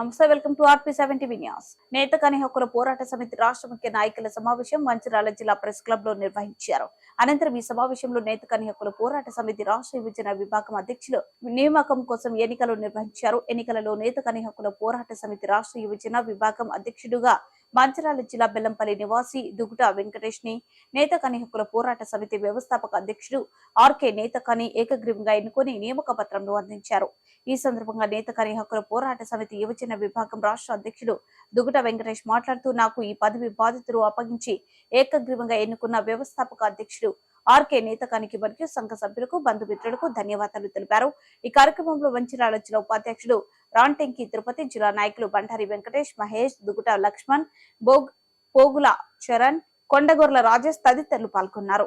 నమస్తే welcome to RP seventy news. నేత కాని హక్కుల పోరాట సమితి రాష్ట్ర ముఖ్య నాయకుల సమావేశం మంచిర్యాల జిల్లా ప్రెస్ క్లబ్లో నిర్వహించారు. అనంతరం ఈ సమావేశంలో నేత కాని హక్కుల పోరాట సమితి రాష్ట్ర విభజన విభాగం అధ్యక్షులు నియామకం కోసం ఎన్నికలు నిర్వహించారు. ఎన్నికలలో నేత కాని హక్కుల పోరాట సమితి రాష్ట్ర యువజన విభాగం అధ్యక్షుడుగా మంచిర్యాల జిల్లా బెల్లంపల్లి నివాసి దుగుట వెంకటేష్ని నేత కని హక్కుల పోరాట సమితి వ్యవస్థాపక అధ్యక్షుడు ఆర్కే నేత కని ఏకగ్రీవంగా ఎన్నుకొని నియామక పత్రంను అందించారు. ఈ సందర్భంగా నేత కని హక్కుల పోరాట సమితి యువజన విభాగం రాష్ట్ర అధ్యక్షుడు దుగుట వెంకటేష్ మాట్లాడుతూ నాకు ఈ పదవి బాధితులు అప్పగించి ఏకగ్రీవంగా ఎన్నుకున్న వ్యవస్థాపక అధ్యక్షుడు ఆర్కే నేతకానికి మరియు సంఘ సభ్యులకు బంధుమిత్రులకు ధన్యవాదాలు తెలిపారు. ఈ కార్యక్రమంలో వంచిరాల జిల్లా ఉపాధ్యక్షుడు రాంటెంకి తిరుపతి జిల్లా నాయకులు బండారి వెంకటేష్ మహేష్ దుగుట లక్ష్మణ్ బోగ్ పోగుల చరణ్ కొండగొర్ల రాజేష్ తదితరులు పాల్గొన్నారు.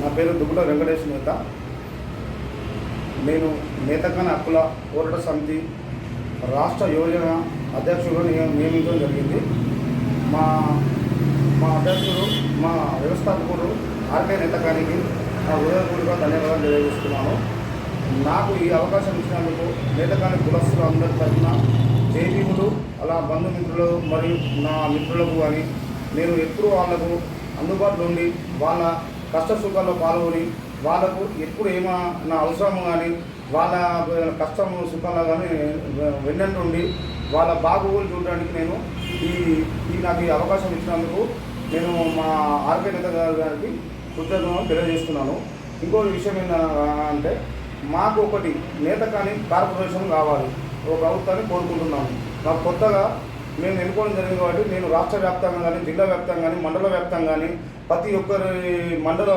నా పేరు దుగుట వెంకటేష్ నేత. నేను నేతకాని హక్కుల పోరాట సమితి రాష్ట్ర యోజన అధ్యక్షుడు నియమించడం జరిగింది. మా మా అధ్యక్షుడు మా వ్యవస్థాపకుడు ఆర్కే నేతకానికి నా హృదయపూర్వక ధన్యవాదాలు తెలియజేస్తున్నాను. నాకు ఈ అవకాశం ఇచ్చినందుకు నేతకాని కులస్తులు అందరి తరఫున జైవీములు అలా బంధుమిత్రులు మరియు నా మిత్రులకు కానీ నేను ఎప్పుడు వాళ్ళకు అందుబాటులో ఉండి వాళ్ళ కష్ట సుఖాల్లో పాల్గొని వాళ్ళకు ఎప్పుడు ఏమైనా అవసరం కానీ వాళ్ళ కష్టం సుఖంలో కానీ వెన్నంటుండి వాళ్ళ బాగోగులు చూడడానికి నేను ఈ ఈ నాకు ఈ అవకాశం ఇచ్చినందుకు నేను మా ఆర్కే నేత గారికి కృతజ్ఞతను తెలియజేస్తున్నాను. ఇంకో విషయం ఏంటంటే మాకు ఒకటి నేత కానీ కార్పొరేషన్ కావాలి. ఒక ప్రభుత్వాన్ని కోరుకుంటున్నాను నాకు కొత్తగా మేము ఎన్నుకోవడం జరిగింది కాబట్టి నేను రాష్ట్ర వ్యాప్తంగా కానీ జిల్లా వ్యాప్తంగా కానీ మండల వ్యాప్తంగా కానీ ప్రతి ఒక్కరి మండల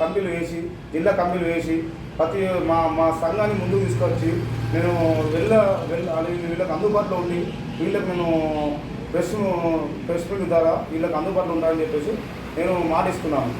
కమిటీలు వేసి జిల్లా కమిటీలు వేసి ప్రతి మా మా సంఘాన్ని ముందుకు తీసుకొచ్చి నేను వెళ్ళ వెళ్ళ వీళ్ళకి అందుబాటులో ఉండి వీళ్ళకి నేను ప్రెస్ ప్రెస్ మీట్ ద్వారా వీళ్ళకి అందుబాటులో ఉండాలని చెప్పేసి నేను మాటిస్తున్నాను.